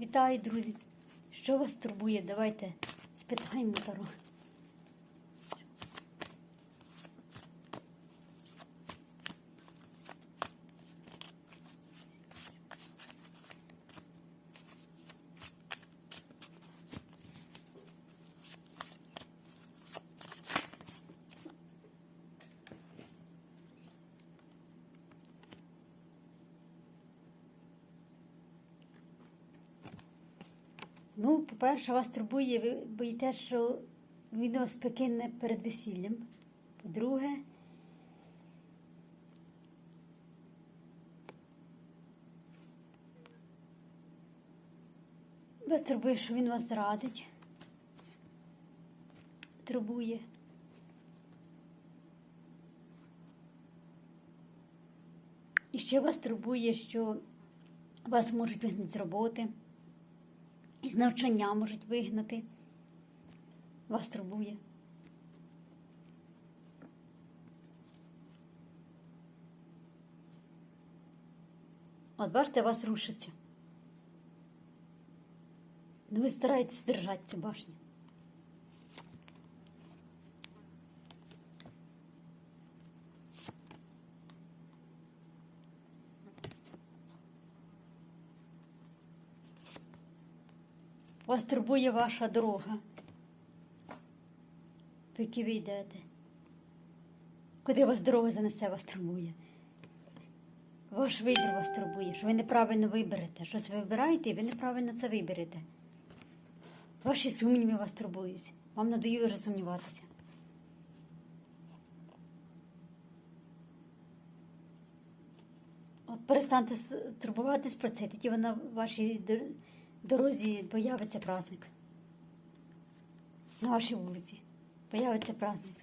Вітаю, друзі! Що вас турбує? Давайте спитаємо Таро. Ну, по-перше, вас турбує, ви боїтеся, що він вас покине перед весіллям. По-друге, вас турбує, що він вас зрадить. Турбує. І ще вас турбує, що вас можуть вигнати з роботи. І з навчання можуть вигнати. Вас турбує. От бачите, вас рушиться. Ну ви стараєтесь держати цю башню. Вас турбує ваша дорога, по якій ви йдете. Куди вас дорога занесе, вас турбує. Ваш вибір вас турбує, що ви неправильно виберете. Щось ви вибираєте і ви неправильно це виберете. Ваші сумніви вас турбують. Вам надоїло вже сумніватися. От перестаньте турбуватись про це, тоді вона в вашій дор- дорозі появиться праздник. На вашій вулиці появиться праздник.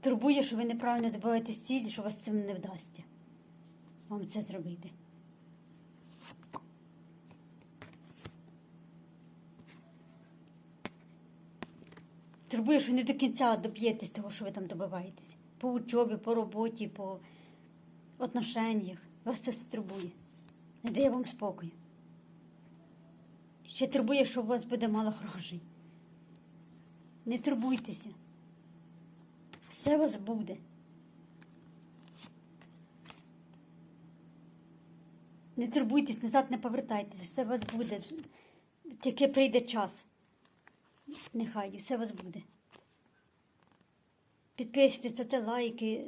Турбує, що ви неправильно добиваєтесь цілі, що вас цим не вдасться. Вам це зробити. Турбує, що не до кінця доб'єтесь того, що ви там добиваєтесь. По учобі, по роботі, по отношеннях. Вас це турбує. Не дає вам спокою. Ще турбує, що у вас буде мало грошей. Не турбуйтеся. Все у вас буде. Не турбуйтесь, назад не повертайтесь, все у вас буде. Тільки прийде час. Нехай, все у вас буде. Підписуйтесь, ставте лайки,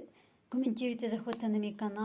коментуйте, заходьте на мій канал.